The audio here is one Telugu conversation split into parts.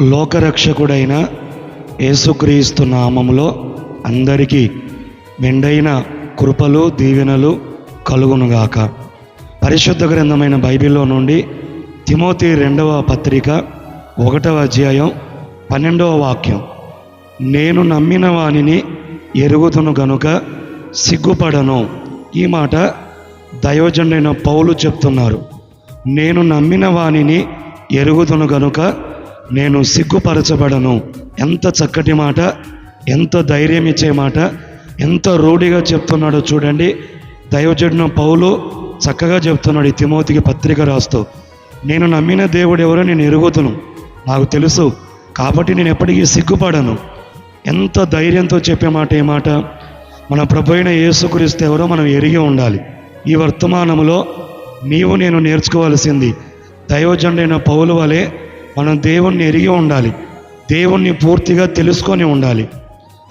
లోకరక్షకుడైన యేసుక్రీస్తు నామములో అందరికీ మెండైన కృపలు దీవెనలు కలుగునుగాక. పరిశుద్ధ గ్రంథమైన బైబిల్లో నుండి తిమోతి రెండవ పత్రిక ఒకటవ అధ్యాయం పన్నెండవ వాక్యం. నేను నమ్మిన వానిని ఎరుగుదును గనుక సిగ్గుపడను. ఈ మాట దైవజనుడైన పౌలు చెప్తున్నారు. నేను నమ్మిన వానిని ఎరుగుదును గనుక నేను సిగ్గుపరచబడను. ఎంత చక్కటి మాట ఎంత ధైర్యం ఇచ్చే మాట ఎంత రూఢిగా చెప్తున్నాడో చూడండి. దైవజడిన పౌలు చక్కగా చెప్తున్నాడు ఈ తిమోతికి పత్రిక రాస్తూ. నేను నమ్మిన దేవుడు ఎవరో? నేను ఎరుగుతును నాకు తెలుసు. కాబట్టి నేను ఎప్పటికీ సిగ్గుపడను. ఎంత ధైర్యంతో చెప్పే మాట ఏ మాట. మన ప్రభు అయిన యేసుక్రీస్తు ఎవరో మనం ఎరిగి ఉండాలి. ఈ వర్తమానంలో నీవు నేను నేర్చుకోవాల్సింది దైవజండైన పౌలు వలె మనం దేవుణ్ణి ఎరిగి ఉండాలి. దేవుణ్ణి పూర్తిగా తెలుసుకొని ఉండాలి.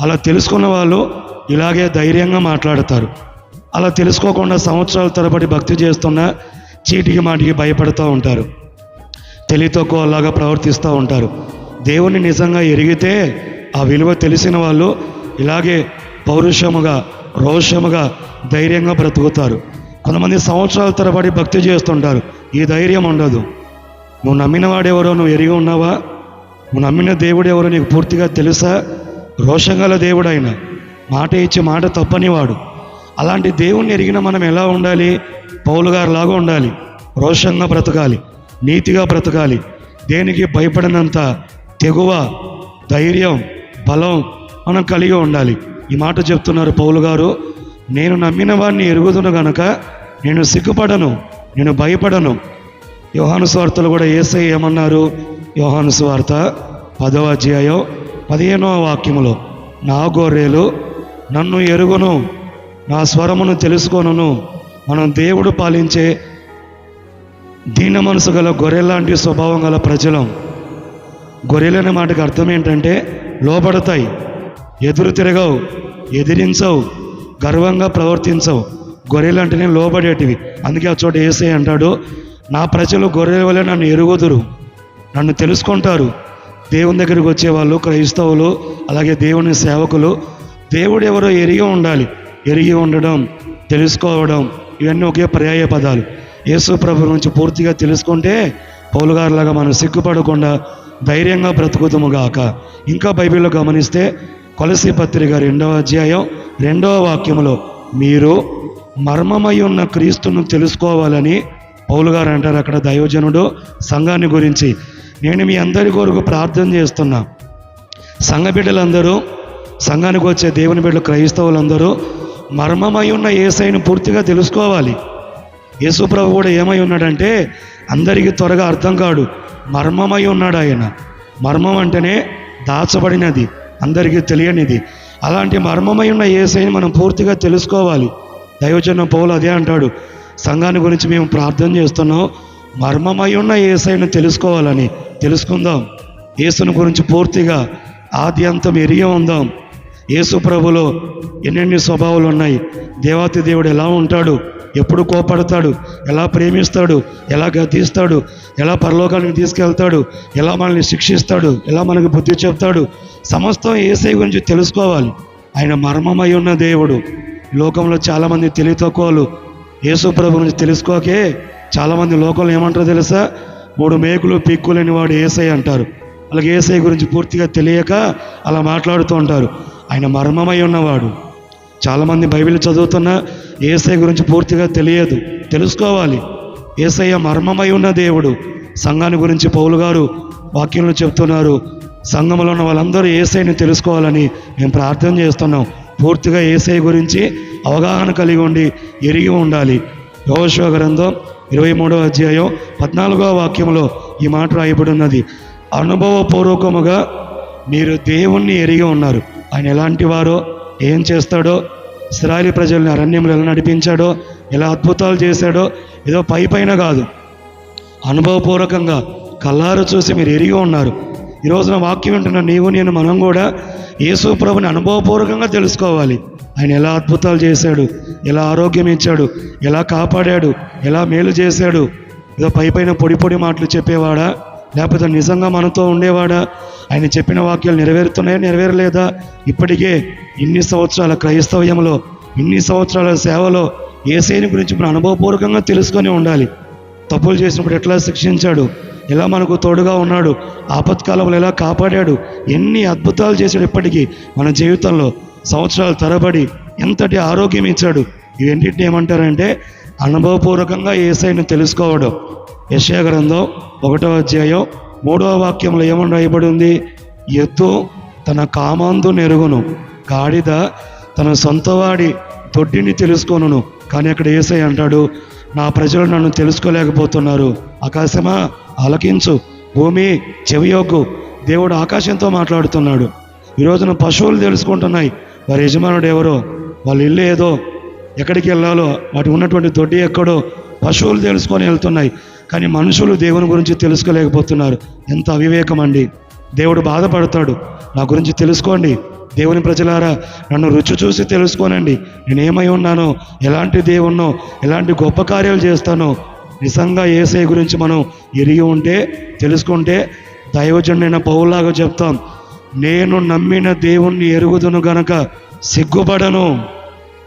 అలా తెలుసుకున్న వాళ్ళు ఇలాగే ధైర్యంగా మాట్లాడతారు. అలా తెలుసుకోకుండా సంవత్సరాల తరబడి భక్తి చేస్తున్న చీటికి మాటికి భయపడుతూ ఉంటారు. తెలియతక్కువలాగా ప్రవర్తిస్తూ ఉంటారు. దేవుణ్ణి నిజంగా ఎరిగితే ఆ విలువ తెలిసిన వాళ్ళు ఇలాగే పౌరుషముగా రోషముగా ధైర్యంగా బ్రతుకుతారు. కొంతమంది సంవత్సరాల తరబడి భక్తి చేస్తుంటారు. ఈ ధైర్యం ఉండదు. నువ్వు నమ్మిన వాడెవరో నువ్వు ఎరిగి ఉన్నావా? నువ్వు నమ్మిన దేవుడు ఎవరో నీకు పూర్తిగా తెలుసా? రోషంగల దేవుడు ఆయన మాట ఇచ్చి మాట తప్పనివాడు అలాంటి దేవుణ్ణి ఎరిగిన మనం ఎలా ఉండాలి? పౌలు గారిలాగా ఉండాలి. రోషంగా బ్రతకాలి. నీతిగా బ్రతకాలి. దేనికి భయపడినంత తెగువ ధైర్యం బలం మనం కలిగి ఉండాలి. ఈ మాట చెప్తున్నారు పౌలు గారు. నేను నమ్మిన వాడిని ఎరుగుదును గనక నేను సిగ్గుపడను నేను భయపడను. యోహాను స్వార్తలు కూడా ఏసై ఏమన్నారు? యోహాను స్వార్త పదవ అధ్యాయం పదిహేనవ వాక్యములో నా గొర్రెలు నన్ను ఎరుగును నా స్వరమును తెలుసుకొనును. మనం దేవుడు పాలించే దీన మనసు గల గొర్రెలాంటి స్వభావం గల ప్రజలం. గొర్రెలనే మాటకు అర్థం ఏంటంటే లోబడతాయి ఎదురు తిరగవు ఎదిరించవు గర్వంగా ప్రవర్తించవు. గొర్రెలు అంటేనే లోబడేటివి. అందుకే ఆ చోట ఏసై అంటాడు నా ప్రజలు గొర్రెల వల్ల నన్ను ఎరుగుదురు. నన్ను తెలుసుకుంటారు. దేవుని దగ్గరికి వచ్చేవాళ్ళు క్రైస్తవులు అలాగే దేవుని సేవకులు. దేవుడు ఎవరో ఎరిగి ఉండాలి. ఎరిగి ఉండడం తెలుసుకోవడం ఇవన్నీ ఒకే పర్యాయ పదాలు. యేసు ప్రభు నుంచి పూర్తిగా తెలుసుకుంటే పౌలుగారులాగా మనం సిగ్గుపడకుండా ధైర్యంగా బ్రతుకుతుముగాక ఇంకా బైబిల్లో గమనిస్తే కొలసి పత్రిక రెండవ అధ్యాయం రెండవ వాక్యములో మీరు మర్మమై ఉన్న క్రీస్తును తెలుసుకోవాలని పౌలు గారు అంటారు అక్కడ దైవజనుడు సంఘాన్ని గురించి. నేను మీ అందరి కొరకు ప్రార్థన చేస్తున్నా. సంఘ బిడ్డలందరూ సంఘానికి వచ్చే దేవుని బిడ్డలు క్రైస్తవులందరూ మర్మమై ఉన్న ఏసైను పూర్తిగా తెలుసుకోవాలి. యేసుప్రభు కూడా ఏమై ఉన్నాడంటే అందరికీ త్వరగా అర్థం కాడు మర్మమై ఉన్నాడు ఆయన. మర్మం అంటేనే దాచబడినది అందరికీ తెలియనిది. అలాంటి మర్మమై ఉన్న ఏసైని మనం పూర్తిగా తెలుసుకోవాలి. దైవజన పౌలు అదే అంటాడు సంఘాన్ని గురించి మేము ప్రార్థన చేస్తున్నాం. మర్మమై ఉన్న ఏసైను తెలుసుకోవాలని తెలుసుకుందాం. యేసును గురించి పూర్తిగా ఆద్యంతం ఎరిగి ఉందాం. యేసు ప్రభులో ఎన్నెన్ని స్వభావాలు ఉన్నాయి? దేవాతి దేవుడు ఎలా ఉంటాడు? ఎప్పుడు కోపడతాడు? ఎలా ప్రేమిస్తాడు? ఎలా గతిస్తాడు ఎలా పరలోకానికి తీసుకెళ్తాడు? ఎలా మనల్ని శిక్షిస్తాడు? ఎలా మనకు బుద్ధి చెప్తాడు? సమస్తం ఏసై గురించి తెలుసుకోవాలి. ఆయన మర్మమై ఉన్న దేవుడు. లోకంలో చాలామంది తెలివి తక్కువలు యేసు ప్రభు గురించి తెలుసుకోకే చాలామంది లోకంలో ఏమంటారో తెలుసా? మూడు మేకులు పిక్కులేని వాడు ఏసై అంటారు. అలాగే ఏసై గురించి పూర్తిగా తెలియక అలా మాట్లాడుతూ ఉంటారు. ఆయన మర్మమై ఉన్నవాడు. చాలామంది బైబిల్ చదువుతున్న ఏసై గురించి పూర్తిగా తెలియదు. తెలుసుకోవాలి. ఏసయ్య మర్మమై ఉన్న దేవుడు. సంఘాన్ని గురించి పౌలు గారు వాక్యంలో చెప్తున్నారు. సంఘంలో ఉన్న వాళ్ళందరూ ఏసైని తెలుసుకోవాలని మేము ప్రార్థన చేస్తున్నాం. పూర్తిగా ఏసై గురించి అవగాహన కలిగి ఉండి ఎరిగి ఉండాలి. యోగశివ గ్రంథం ఇరవై మూడవ అధ్యాయం పద్నాలుగవ వాక్యంలో ఈ మాట రాయబడి ఉన్నది అనుభవపూర్వకముగా మీరు దేవుణ్ణి ఎరిగి ఉన్నారు. ఆయన ఎలాంటి వారో ఏం చేస్తాడో ఇస్రాయలి ప్రజల్ని అరణ్యంలో ఎలా నడిపించాడో ఎలా అద్భుతాలు చేశాడో ఏదో పై పైన కాదు. అనుభవపూర్వకంగా కల్లారు చూసి మీరు ఎరిగి ఉన్నారు. ఈ రోజున వాక్యం వింటున్న నీవు నేను మనం కూడా యేసు ప్రభుని అనుభవపూర్వకంగా తెలుసుకోవాలి. ఆయన ఎలా అద్భుతాలు చేశాడు ఎలా ఆరోగ్యం ఇచ్చాడు ఎలా కాపాడాడు ఎలా మేలు చేశాడు. ఏదో పై పైన పొడి పొడి మాటలు చెప్పేవాడా లేకపోతే నిజంగా మనతో ఉండేవాడా? ఆయన చెప్పిన వాక్యాలు నెరవేరుతున్నాయా నెరవేరలేదా? ఇప్పటికే ఇన్ని సంవత్సరాల క్రైస్తవ్యంలో ఇన్ని సంవత్సరాల సేవలో ఏసైని గురించి మనం అనుభవపూర్వకంగా తెలుసుకొని ఉండాలి. తప్పులు చేసినప్పుడు ఎట్లా శిక్షించాడు? ఎలా మనకు తోడుగా ఉన్నాడు ఆపత్కాలంలో ఎలా కాపాడాడు ఎన్ని అద్భుతాలు చేశాడు ఇప్పటికీ మన జీవితంలో. సంవత్సరాలు తరబడి ఎంతటి ఆరోగ్యం ఇచ్చాడు ఇవన్నింటిని ఏమంటారంటే అనుభవపూర్వకంగా ఏసైని తెలుసుకోవడం. యశయ గ్రంథం ఒకటో అధ్యాయం మూడవ వాక్యంలో ఏమని రాయబడి ఉంది? ఎద్దు తన కామాందు నెరుగును గాడిద తన సొంతవాడి దొడ్డిని తెలుసుకొనును. కానీ అక్కడ ఏసై అంటాడు నా ప్రజలు నన్ను తెలుసుకోలేకపోతున్నారు. ఆకాశమా? ఆలకించు. భూమి చెవియోగు దేవుడు ఆకాశంతో మాట్లాడుతున్నాడు. ఈ రోజున పశువులు తెలుసుకుంటున్నాయి. వారి యజమానుడు ఎవరో? వాళ్ళ ఇల్లు ఏదో? ఎక్కడికి వెళ్ళాలో? వాటి ఉన్నటువంటి దొడ్డి ఎక్కడో? పశువులు తెలుసుకొని వెళ్తున్నాయి. కానీ మనుషులు దేవుని గురించి తెలుసుకోలేకపోతున్నారు. ఎంత అవివేకం అండి దేవుడు బాధపడతాడు. నా గురించి తెలుసుకోండి. దేవుని ప్రజలారా నన్ను రుచి చూసి తెలుసుకోనండి. నేనేమై ఉన్నానో ఎలాంటి దేవుణ్ణో ఎలాంటి గొప్ప కార్యాలు చేస్తానో నిజంగా ఏసై గురించి మనం ఎరిగి ఉంటే తెలుసుకుంటే దైవజనుడైన పౌలాగా చెప్తాం. నేను నమ్మిన దేవుణ్ణి ఎరుగుదును గనక సిగ్గుపడను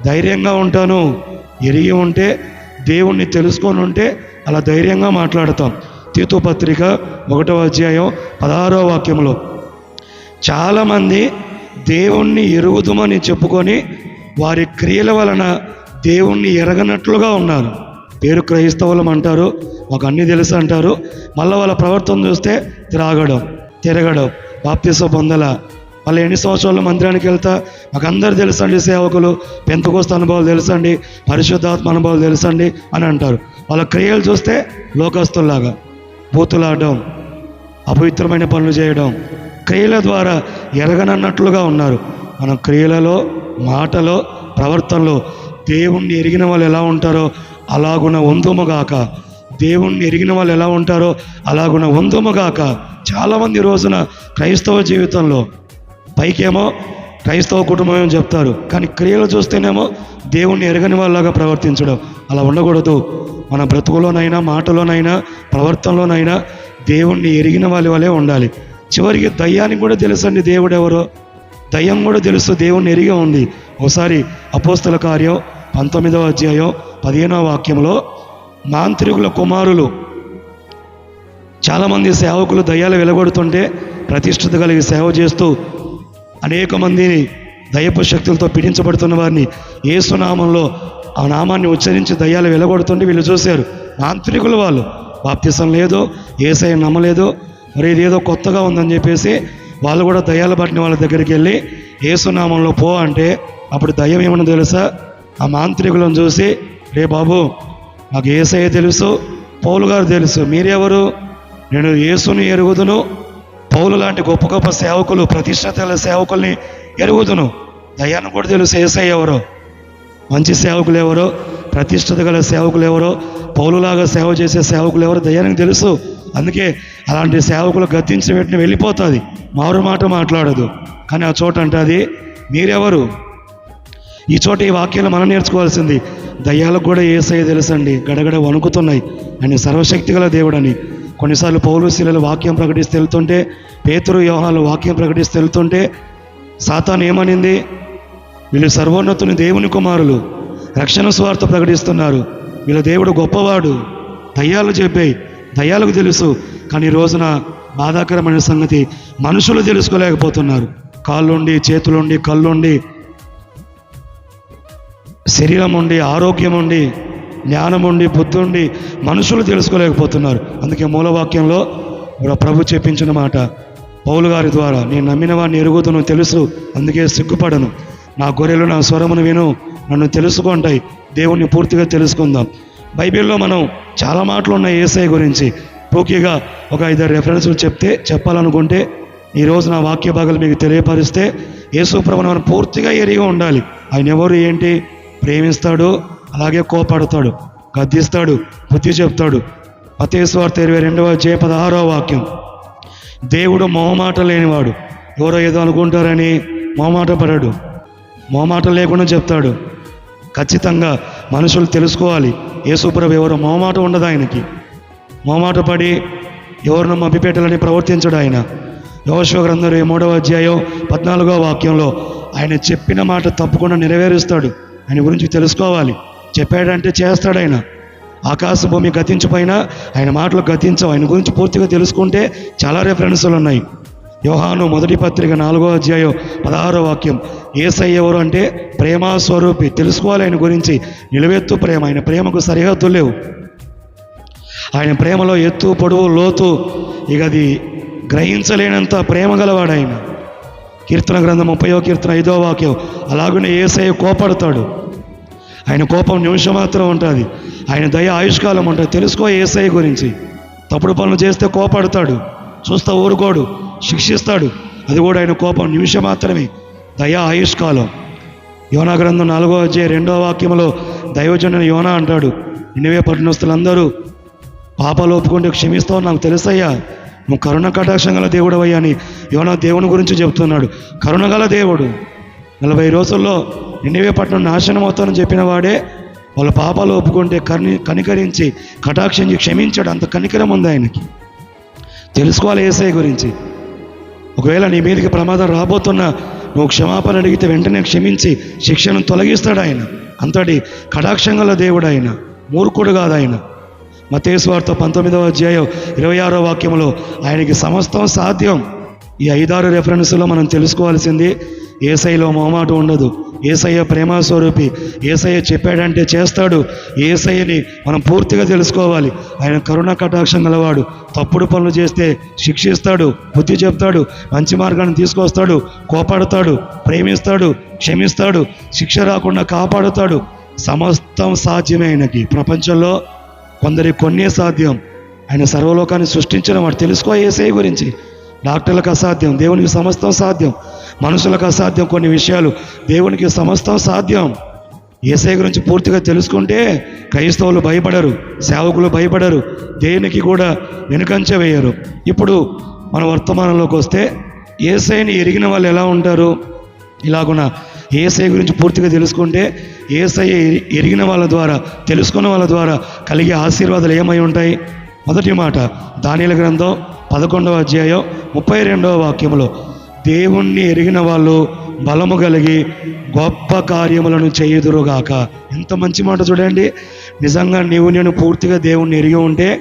ధైర్యంగా ఉంటాను. ఎరిగి ఉంటే దేవుణ్ణి తెలుసుకొని ఉంటే అలా ధైర్యంగా మాట్లాడతాం. తీతు పత్రిక ఒకటవ అధ్యాయం పదహారవ వాక్యంలో చాలామంది దేవుణ్ణి ఎరుగుదుమని చెప్పుకొని వారి క్రియల వలన దేవుణ్ణి ఎరగనట్లుగా ఉన్నారు. పేరు క్రైస్తవులం అంటారు మాకు అన్నీ తెలుసు అంటారు. మళ్ళీ వాళ్ళ ప్రవర్తన చూస్తే త్రాగడం తిరగడం బాప్తిస పొందల. మళ్ళీ ఎన్ని సంవత్సరాలు మందిరానికి వెళ్తా? మాకు అందరు తెలుసండి సేవకులు పెంతకోస్త అనుభవాలు తెలుసండి పరిశుద్ధాత్మ అనుభవాలు తెలుసండి అని అంటారు. వాళ్ళ క్రియలు చూస్తే లోకస్తుల్లాగా. బూతులాడడం అపవిత్రమైన పనులు చేయడం క్రియల ద్వారా ఎరగనన్నట్లుగా ఉన్నారు. మనం క్రియలలో మాటలో ప్రవర్తనలో దేవుణ్ణి ఎరిగిన వాళ్ళు ఎలా ఉంటారో అలాగున వందుమగాక. దేవుణ్ణి ఎరిగిన వాళ్ళు ఎలా ఉంటారో అలాగున వందుమగాక. చాలామంది రోజున క్రైస్తవ జీవితంలో పైకేమో క్రైస్తవ కుటుంబం అని చెప్తారు. కానీ క్రియలు చూస్తేనేమో దేవుణ్ణి ఎరగని వాళ్ళలాగా ప్రవర్తించడం. అలా ఉండకూడదు. మన బ్రతుకులోనైనా మాటలోనైనా ప్రవర్తనలోనైనా దేవుణ్ణి ఎరిగిన వాళ్ళ వలె ఉండాలి. చివరికి దయ్యానికి కూడా తెలుసండి దేవుడు ఎవరో దయ్యం కూడా తెలుసు దేవుణ్ణి ఎరిగే ఉంది. ఒకసారి అపోస్తల కార్యం పంతొమ్మిదవ అధ్యాయం పదిహేనవ వాక్యంలో మాంత్రికుల కుమారులు చాలామంది సేవకులు దయ్యాలు వెలగొడుతుంటే ప్రతిష్ఠిత కలిగి సేవ చేస్తూ అనేక మందిని దయపు శక్తులతో పీడించబడుతున్న వారిని ఏసునామంలో ఆ నామాన్ని ఉచ్చరించి దయ్యాలు వెలగొడుతుంటే వీళ్ళు చూశారు. మాంత్రికులు వాళ్ళు. బాప్తిసం లేదు ఏసఐ నమ్మలేదు. మరి ఇదేదో కొత్తగా ఉందని చెప్పేసి వాళ్ళు కూడా దయ్యాలు పట్టిన వాళ్ళ దగ్గరికి వెళ్ళి ఏసునామంలో పో అంటే అప్పుడు దయ్యం ఏమన్నా తెలుసా? ఆ మాంత్రికులను చూసి రే బాబు నాకు ఏసయ్య తెలుసు పౌలు గారు తెలుసు మీరెవరు? నేను యేసుని ఎరుగుదును. పౌలు లాంటి గొప్ప గొప్ప సేవకులు ప్రతిష్టతల సేవకుల్ని ఎరుగుదును. దయ్యాన్ని కూడా తెలుసు ఏసయ్య ఎవరో. మంచి సేవకులు ఎవరో ప్రతిష్టత గల సేవకులు ఎవరో పౌలులాగా సేవ చేసే సేవకులు ఎవరో దయ్యానికి తెలుసు. అందుకే అలాంటి సేవకులు గద్దించి వెంటనే వెళ్ళిపోతుంది. మారు మాట మాట్లాడదు. కానీ ఆ చోట అంటది మీరెవరు? ఈ చోట ఈ వాక్యాలు మనం నేర్చుకోవాల్సింది. దయ్యాలకు కూడా ఏసై తెలుసండి. గడగడ వణుకుతున్నాయి. ఆయన సర్వశక్తి గల దేవుడని. కొన్నిసార్లు పౌలు శిలలు వాక్యం ప్రకటిస్తే వెళ్తుంటే పేతురు వ్యవహారాలు వాక్యం ప్రకటిస్తే వెళ్తుంటే సాతాన్ ఏమనింది? వీళ్ళు సర్వోన్నతుని దేవుని కుమారులు. రక్షణ స్వార్థ ప్రకటిస్తున్నారు. వీళ్ళ దేవుడు గొప్పవాడు. దయ్యాలు చెప్పాయి. దయ్యాలకు తెలుసు. కానీ ఈ రోజున బాధాకరమైన సంగతి మనుషులు తెలుసుకోలేకపోతున్నారు. కాళ్ళుండి చేతులుండి కళ్ళుండి. శరీరం ఉండి ఆరోగ్యం ఉండి జ్ఞానం ఉండి బుద్ధి ఉండి మనుషులు తెలుసుకోలేకపోతున్నారు. అందుకే మూలవాక్యంలో ప్రభు చెప్పించిన మాట. పౌలు గారి ద్వారా నేను నమ్మిన వాడిని ఎరుగుతును తెలుసు. అందుకే సిగ్గుపడను. నా గొర్రెలు నా స్వరమును విను. నన్ను తెలుసుకుంటాయి దేవుణ్ణి పూర్తిగా తెలుసుకుందాం. బైబిల్లో మనం చాలా మాటలు ఉన్నాయి ఏసఐ గురించి. పూర్తిగా ఒక ఐదారు రెఫరెన్స్లు చెప్తే చెప్పాలనుకుంటే ఈరోజు నా వాక్య భాగాలు మీకు తెలియపరిస్తే యేసు ప్రభుని మనం పూర్తిగా ఎరిగి ఉండాలి. ఆయన ఎవరు ఏంటి? ప్రేమిస్తాడు అలాగే కోపడతాడు గద్దిస్తాడు బుద్ధి చెప్తాడు. మతేశ్వార్త ఇరవై రెండవ జయ పదహారవ వాక్యం. దేవుడు మొహమాట లేనివాడు. ఎవరో ఏదో అనుకుంటారని మొహమాట పడాడు. మొహమాట లేకుండా చెప్తాడు. ఖచ్చితంగా మనుషులు తెలుసుకోవాలి. యేసుప్రభు ఎవరో? మొహమాట ఉండదు ఆయనకి. మొహమాట పడి ఎవరినో మభ్యపెట్టాలని ప్రవర్తించడు ఆయన. యోశో గ్రంథం మూడవ అధ్యాయం పద్నాలుగో వాక్యంలో ఆయన చెప్పిన మాట తప్పకుండా నెరవేరుస్తాడు. ఆయన గురించి తెలుసుకోవాలి. చెప్పాడంటే చేస్తాడు ఆయన. ఆకాశ భూమి గతించిపోయినా ఆయన మాటలు గతించవు. ఆయన గురించి పూర్తిగా తెలుసుకుంటే చాలా రెఫరెన్సులు ఉన్నాయి. యోహాను మొదటి పత్రిక నాలుగో అధ్యాయం పదహారో వాక్యం. ఏసై ఎవరు అంటే ప్రేమ స్వరూపి తెలుసుకోవాలి ఆయన గురించి. నిలువెత్తు ప్రేమ ఆయన ప్రేమకు సరిహద్దు లేవు. ఆయన ప్రేమలో ఎత్తు పొడవు లోతు ఇక అది గ్రహించలేనంత ప్రేమ గలవాడు ఆయన. కీర్తన గ్రంథం ముప్పయో కీర్తన ఐదో వాక్యం. అలాగనే ఏసై కోపడతాడు. ఆయన కోపం నిమిషం మాత్రం ఉంటుంది. ఆయన దయ ఆయుష్కాలం ఉంటుంది. తెలుసుకో ఏసై గురించి. తప్పుడు పనులు చేస్తే కోపడతాడు. చూస్తా ఊరుకోడు. శిక్షిస్తాడు. అది కూడా ఆయన కోపం. నిమిషం మాత్రమే. దయా ఆయుష్కాలం. యోనా గ్రంథం నాలుగో అధ్యాయ రెండో వాక్యంలో దైవజనుని యోనా అంటాడు నిన్నవే పట్టణస్తులందరూ పాపాలు ఒప్పుకుంటే క్షమిస్తావు నాకు తెలుసయ్యా. నువ్వు కరుణ కటాక్షం గల దేవుడు అయ్యా అని యోనా దేవుని గురించి చెప్తున్నాడు. కరుణ గల దేవుడు. నలభై రోజుల్లో నిన్నవే పట్టణం నాశనం అవుతానని చెప్పిన వాడే వాళ్ళ పాపాలు ఒప్పుకుంటే కని కనికరించి కటాక్షించి క్షమించాడు. అంత కనికరం ఉంది ఆయనకి. తెలుసుకోవాలి ఏసఐ గురించి. ఒకవేళ నీ మీదకి ప్రమాదం రాబోతున్నా నువ్వు క్షమాపణ అడిగితే వెంటనే క్షమించి శిక్షను తొలగిస్తాడు ఆయన. అంతటి కటాక్షంగల దేవుడు ఆయన మూర్ఖుడు కాదు ఆయన. మతేశ్వార్త పంతొమ్మిదవ అధ్యాయం ఇరవై ఆరో వాక్యంలో ఆయనకి సమస్తం సాధ్యం. ఈ ఐదారు రెఫరెన్స్లో మనం తెలుసుకోవాల్సింది ఏసైలో మొహమాట ఉండదు. ఏసయ్య ప్రేమస్వరూపి ఏసయ్య చెప్పాడంటే చేస్తాడు. ఏసయ్యని మనం పూర్తిగా తెలుసుకోవాలి. ఆయన కరుణ కటాక్షం గలవాడు. తప్పుడు పనులు చేస్తే శిక్షిస్తాడు బుద్ధి చెప్తాడు మంచి మార్గాన్ని తీసుకొస్తాడు కోపాడతాడు ప్రేమిస్తాడు క్షమిస్తాడు శిక్ష రాకుండా కాపాడుతాడు. సమస్తం సాధ్యమే ఆయనకి. ప్రపంచంలో కొందరి కొన్నే సాధ్యం. ఆయన సర్వలోకాన్ని సృష్టించడం వాడు. తెలుసుకో ఏసఐ గురించి. డాక్టర్లకు అసాధ్యం దేవునికి సమస్తం సాధ్యం మనుషులకు అసాధ్యం కొన్ని విషయాలు. దేవునికి సమస్తం సాధ్యం. ఏసై గురించి పూర్తిగా తెలుసుకుంటే క్రైస్తవులు భయపడరు సేవకులు భయపడరు దేనికి కూడా వెనుకంచ వేయరు. ఇప్పుడు మన వర్తమానంలోకి వస్తే ఏసైని ఎరిగిన వాళ్ళు ఎలా ఉంటారు? ఇలాగున ఏసై గురించి పూర్తిగా తెలుసుకుంటే ఏసై ఎరిగిన వాళ్ళ ద్వారా తెలుసుకున్న వాళ్ళ ద్వారా కలిగే ఆశీర్వాదాలు ఏమై ఉంటాయి? మొదటి మాట దానిల గ్రంథం పదకొండవ అధ్యాయం ముప్పై రెండవ వాక్యంలో దేవుణ్ణి ఎరిగిన వాళ్ళు బలము కలిగి గొప్ప కార్యములను చేయుదురుగాక. ఎంత మంచి మాట చూడండి. నిజంగా నీవు నేను పూర్తిగా దేవుణ్ణి ఎరిగి ఉంటే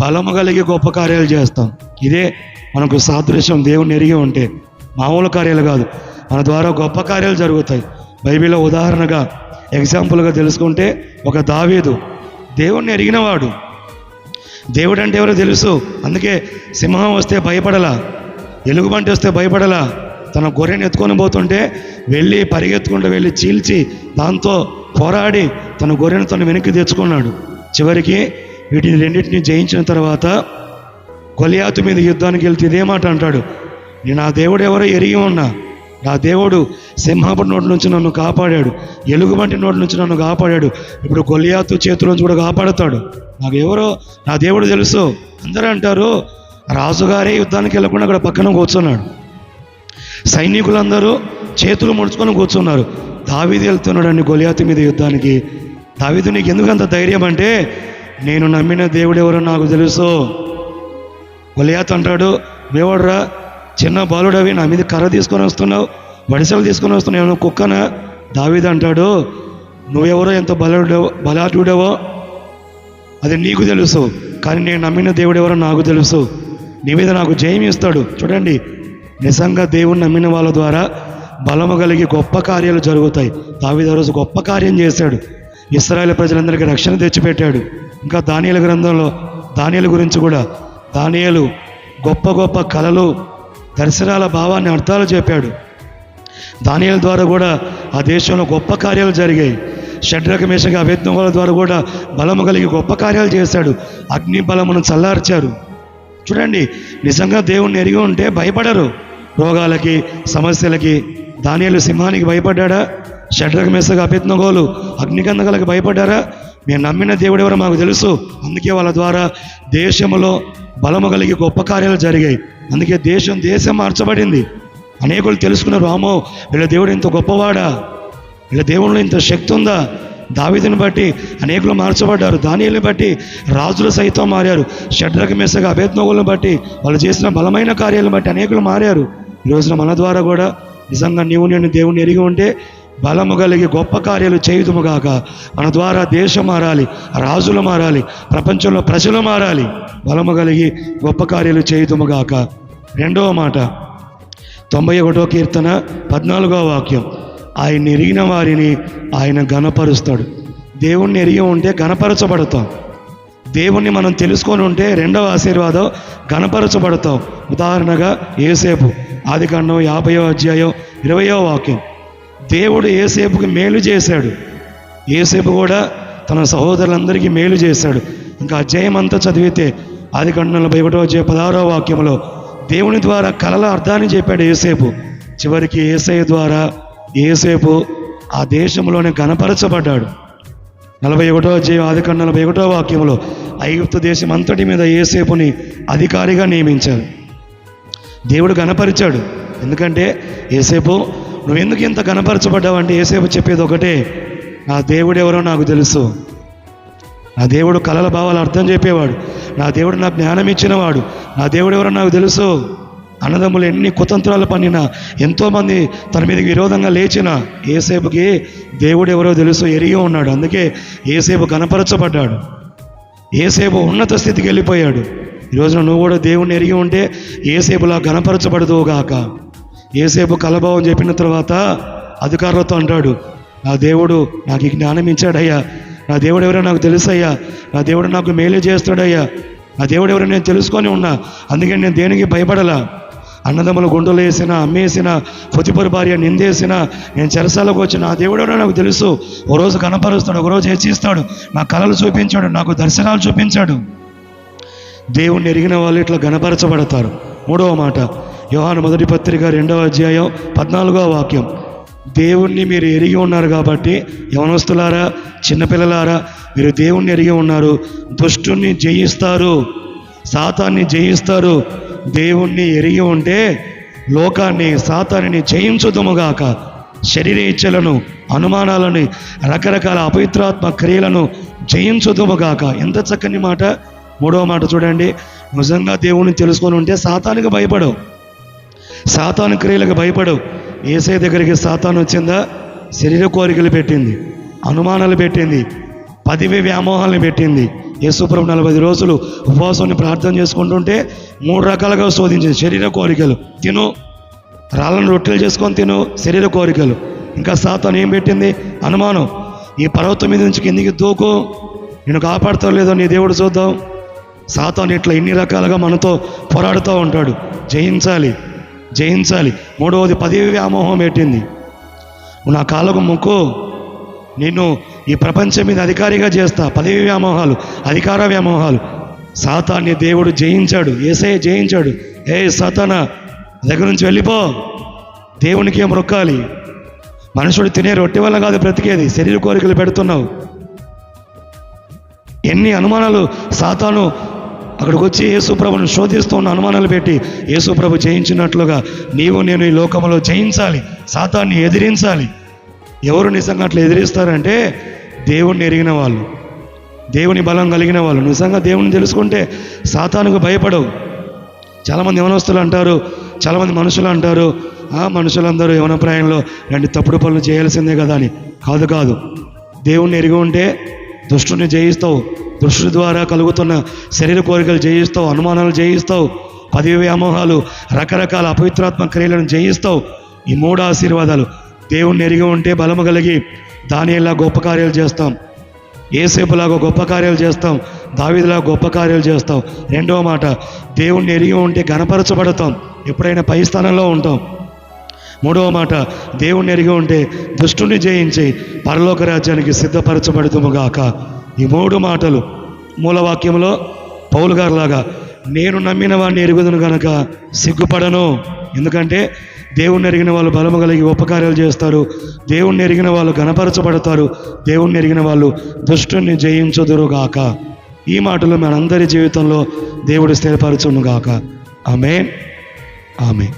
బలము కలిగి గొప్ప కార్యాలు చేస్తాం. ఇదే మనకు సాదృశ్యం దేవుణ్ణి ఎరిగి ఉంటే. మామూలు కార్యాలు కాదు. మన ద్వారా గొప్ప కార్యాలు జరుగుతాయి. బైబిల్లో ఉదాహరణగా ఎగ్జాంపుల్గా తెలుసుకుంటే ఒక దావీదు దేవుణ్ణి ఎరిగినవాడు దేవుడు అంటే ఎవరో తెలుసు. అందుకే సింహం వస్తే భయపడలా ఎలుగుబంటి వస్తే భయపడలా. తన గొర్రెని ఎత్తుకొని పోతుంటే వెళ్ళి పరిగెత్తుకుంటూ వెళ్ళి చీల్చి దాంతో పోరాడి తన గొర్రెను తను వెనక్కి తెచ్చుకున్నాడు. చివరికి వీటిని రెండింటిని జయించిన తర్వాత కొలియాతు మీద యుద్ధానికి వెళ్తే ఇదే మాట అంటాడు. నేను ఆ దేవుడు ఎవరో ఎరిగి ఉన్నా నా దేవుడు సింహాపురి నోటి నుంచి నన్ను కాపాడాడు ఎలుగుబంటి నోటి నుంచి నన్ను కాపాడాడు ఇప్పుడు గొలియాతు చేతుల నుంచి కూడా కాపాడుతాడు. నాకు ఎవరో నా దేవుడు తెలుసు. అందరూ అంటారు రాజుగారే యుద్ధానికి వెళ్ళకుండా అక్కడ పక్కన కూర్చున్నాడు. సైనికులందరూ చేతులు ముడుచుకొని కూర్చున్నారు. దావీది వెళ్తున్నాడండి గొలియాతు మీద యుద్ధానికి. దావీదు నీకు ఎందుకు అంత ధైర్యం అంటే నేను నమ్మిన దేవుడు ఎవరో నాకు తెలుసు. గొలియాత్ అంటాడు మేవాడురా చిన్న బాలుడవి నా మీద కర్ర తీసుకొని వస్తున్నావు వడిసెలు తీసుకొని వస్తున్నావు ఏమో కుక్కన? దావీదు అంటాడు నువ్వెవరో ఎంత బలుడవో బలాఢ్యుడవో అది నీకు తెలుసు కానీ నేను నమ్మిన దేవుడు ఎవరో నాకు తెలుసు. నీ మీద నాకు జయం ఇస్తాడు. చూడండి నిజంగా దేవుణ్ణి నమ్మిన వాళ్ళ ద్వారా బలము కలిగి గొప్ప కార్యాలు జరుగుతాయి. దావిద రోజు గొప్ప కార్యం చేశాడు. ఇస్రాయేల్ ప్రజలందరికీ రక్షణ తెచ్చిపెట్టాడు. ఇంకా దానియల గ్రంథంలో దానియల గురించి కూడా దానియలు గొప్ప గొప్ప కళలు దర్శనాల భావాన్ని అర్థాలు చెప్పాడు. దానియాల ద్వారా కూడా ఆ దేశంలో గొప్ప కార్యాలు జరిగాయి. షడ్రకమేషగా అభ్యర్థుల ద్వారా కూడా బలము కలిగి గొప్ప కార్యాలు చేశాడు. అగ్ని బలమును చల్లార్చారు. చూడండి నిజంగా దేవుణ్ణి ఎరిగి ఉంటే భయపడరు. రోగాలకి సమస్యలకి దానియాలు సింహానికి భయపడ్డా షడ్రక మేసగా అభ్యర్థనగోలు అగ్నిగంధకాలకు భయపడ్డారా? మేము నమ్మిన దేవుడు ఎవరో మాకు తెలుసు. అందుకే వాళ్ళ ద్వారా దేశంలో బలము కలిగి గొప్ప కార్యాలు జరిగాయి. అందుకే దేశం దేశం మార్చబడింది. అనేకులు తెలుసుకున్నారు రామో వీళ్ళ దేవుడు ఇంత గొప్పవాడా? వీళ్ళ దేవుళ్ళు ఇంత శక్తి ఉందా? దావిదిని బట్టి అనేకులు మార్చబడ్డారు. దానిని బట్టి రాజులు సైతం మారారు. షడ్రక మెసగా అభేత్నోగులను బట్టి వాళ్ళు చేసిన బలమైన కార్యాలను బట్టి అనేకులు మారారు. ఈ రోజున మన ద్వారా కూడా నిజంగా నీవు నేను దేవుని ఎరిగి ఉంటే బలము కలిగి గొప్ప కార్యాలు చేయుదుముగాక మన ద్వారా దేశం మారాలి రాజులు మారాలి ప్రపంచంలో ప్రజలు మారాలి. బలము కలిగి గొప్ప కార్యాలు చేయుదుముగాక రెండవ మాట. తొంభై ఒకటో కీర్తన పద్నాలుగో వాక్యం. ఆయన ఎరిగిన వారిని ఆయన గణపరుస్తాడు దేవుణ్ణి ఎరిగి ఉంటే గణపరచబడతాం దేవుణ్ణి మనం తెలుసుకొని ఉంటే రెండవ ఆశీర్వాదం గణపరచబడతాం ఉదాహరణగా ఏసేపు ఆదికాండం యాభయో అధ్యాయం ఇరవయో వాక్యం. దేవుడు ఏసేపుకి మేలు చేశాడు. ఏసేపు కూడా తన సహోదరులందరికీ మేలు చేశాడు. ఇంకా అధ్యాయం అంతా చదివితే ఆదికాండం నలభై ఒకటో అధ్యాయ పదహారో వాక్యంలో దేవుని ద్వారా కలల అర్థాన్ని చెప్పాడు ఏసేపు చివరికి ఏసే ద్వారా ఏసేపు ఆ దేశంలోనే గణపరచబడ్డాడు నలభై ఒకటో అధ్యాయం ఆదికాండం నలభై ఒకటో వాక్యంలో ఐగుప్తు దేశం అంతటి మీద ఏసేపుని అధికారిగా నియమించారు. దేవుడు గణపరిచాడు ఎందుకంటే ఏసేపు నువ్వు ఎందుకు ఇంత గణపరచబడ్డావు అంటే ఏసేపు చెప్పేది ఒకటే నా దేవుడు ఎవరో నాకు తెలుసు. నా దేవుడు కలల భావాలు అర్థం చెప్పేవాడు. నా దేవుడు నాకు జ్ఞానం ఇచ్చినవాడు. నా దేవుడు ఎవరో నాకు తెలుసు. అన్నదమ్ములు ఎన్ని కుతంత్రాలు పన్నినా ఎంతోమంది తన మీదకి విరోధంగా లేచిన ఏసేపుకి దేవుడు ఎవరో తెలుసు ఎరిగి ఉన్నాడు. అందుకే ఏసేపు కనపరచబడ్డాడు ఏసేపు ఉన్నత స్థితికి వెళ్ళిపోయాడు. ఈ రోజున నువ్వు కూడా దేవుణ్ణి ఎరిగి ఉంటే ఏసేపులా గణపరచబడదువుగాక ఏసేపు కలభావం చెప్పిన తర్వాత అధికారులతో అంటాడు నా దేవుడు నాకు జ్ఞానం ఇచ్చాడయ్యా. నా దేవుడు ఎవరో నాకు తెలుసయ్యా. నా దేవుడు నాకు మేలు చేస్తాడయ్యా. నా దేవుడు ఎవరో నేను తెలుసుకొని ఉన్నా. అందుకే నేను దేనికి భయపడలా. అన్నదమ్ముల గుండెలు వేసిన అమ్మేసిన పొతిపరి భార్య నిందేసిన నేను చెరసాలకు వచ్చి నా దేవుడు ఎవరో నాకు తెలుసు. ఓ రోజు కనపరుస్తాడు ఒక రోజు హెచ్చిస్తాడు. నా కళలు చూపించాడు నాకు దర్శనాలు చూపించాడు. దేవుణ్ణి ఎరిగిన వాళ్ళు ఇట్లా గణపరచబడతారు. మూడవ మాట యోహాను మొదటి పత్రిక రెండవ అధ్యాయం పద్నాలుగవ వాక్యం. దేవుణ్ణి మీరు ఎరిగి ఉన్నారు కాబట్టి యవనస్తులారా చిన్నపిల్లలారా మీరు దేవుణ్ణి ఎరిగి ఉన్నారు. దుష్టుణ్ణి జయిస్తారు సాతాన్ని జయిస్తారు. దేవుణ్ణి ఎరిగి ఉంటే లోకాన్ని సాతాన్ని జయించుదుముగాక. శరీర ఇచ్చలను అనుమానాలని రకరకాల అపవిత్రాత్మ క్రియలను జయించుదుముగాక. ఎంత చక్కని మాట. మూడవ మాట చూడండి. నిజంగా దేవుణ్ణి తెలుసుకొని ఉంటే సాతానికి భయపడవు. సాతాను క్రియలకు భయపడవు. ఏసై దగ్గరికి సాతాను వచ్చిందా? శరీర కోరికలు పెట్టింది అనుమానాలు పెట్టింది పదివి వ్యామోహాలను పెట్టింది. యేసుప్రభు నలభై రోజులు ఉపవాసాన్ని ప్రార్థన చేసుకుంటుంటే మూడు రకాలుగా శోధించింది. శరీర కోరికలు తిను రాళ్ళను రొట్టెలు చేసుకొని తిను శరీర కోరికలు. ఇంకా సాతాను ఏం పెట్టింది? అనుమానం. ఈ పర్వతం మీద నుంచి కిందికి దూకు నేను కాపాడుతావు లేదో నీ దేవుడు చూద్దాం. సాతాను ఇట్లా ఇన్ని రకాలుగా మనతో పోరాడుతూ ఉంటాడు. జయించాలి. జయించాలి. మూడవది పదవి వ్యామోహం పెట్టింది నా కాళ్ళకు మొక్కు. నిన్ను ఈ ప్రపంచం మీద అధికారిగా చేస్తా. పదవి వ్యామోహాలు అధికార వ్యామోహాలు. సాతాన్ని దేవుడు జయించాడు. ఏసే జయించాడు. ఏ సాతానా దగ్గర నుంచి వెళ్ళిపో. దేవునికి ఏం రొక్కాలి? మనుషుడు తినే రొట్టె వల్ల కాదు బ్రతికేది. శరీర కోరికలు పెడుతున్నావు. ఎన్ని అనుమానాలు సాతాను అక్కడికి వచ్చి యేసుప్రభుని శోధిస్తున్న అనుమానాలు పెట్టి యేసుప్రభు జయించినట్లుగా నీవు నేను ఈ లోకంలో జయించాలి సాతాన్ని ఎదిరించాలి. ఎవరు నిజంగా అట్లా ఎదిరిస్తారంటే దేవుణ్ణి ఎరిగిన వాళ్ళు దేవుని బలం కలిగిన వాళ్ళు. నిజంగా దేవుని తెలుసుకుంటే సాతానుకు భయపడవు. చాలామంది యవనస్తులు అంటారు చాలామంది మనుషులు అంటారు ఆ మనుషులందరూ యవన ప్రాయంలో రెండు తప్పుడు పనులు చేయాల్సిందే కదా అని. కాదు కాదు. దేవుణ్ణి ఎరిగి ఉంటే దుష్టుని జయిస్తావు దృష్టి ద్వారా కలుగుతున్న శరీర కోరికలు జయిస్తావు అనుమానాలు జయిస్తావు పదవి వ్యామోహాలు రకరకాల అపవిత్రాత్మ క్రియలను జయిస్తావు. ఈ మూడు ఆశీర్వాదాలు దేవుణ్ణి ఎరిగి ఉంటే బలము కలిగి దానిలా గొప్ప కార్యాలు చేస్తాం. ఏసేపులాగా గొప్ప కార్యాలు చేస్తాం. దావిదిలా గొప్ప కార్యాలు చేస్తాం. రెండవ మాట దేవుణ్ణి ఎరిగి ఉంటే గణపరచబడతాం ఎప్పుడైనా పై స్థానంలో ఉంటాం. మూడవ మాట దేవుణ్ణి ఎరిగి ఉంటే దుష్టుని జయించి పరలోక రాజ్యానికి సిద్ధపరచబడుతుముగాక ఈ మూడు మాటలు మూలవాక్యంలో పౌలు గారిలాగా నేను నమ్మిన వాడిని ఎరుగుదును గనక సిగ్గుపడను. ఎందుకంటే దేవుణ్ణి ఎరిగిన వాళ్ళు బలము కలిగి ఉపకార్యాలు చేస్తారు. దేవుణ్ణి ఎరిగిన వాళ్ళు గణపరచబడతారు దేవుణ్ణి ఎరిగిన వాళ్ళు దుష్టుని జయించుదురుగాక ఈ మాటలు మనందరి జీవితంలో దేవుడు స్థిరపరచునుగాక ఆమె ఆమె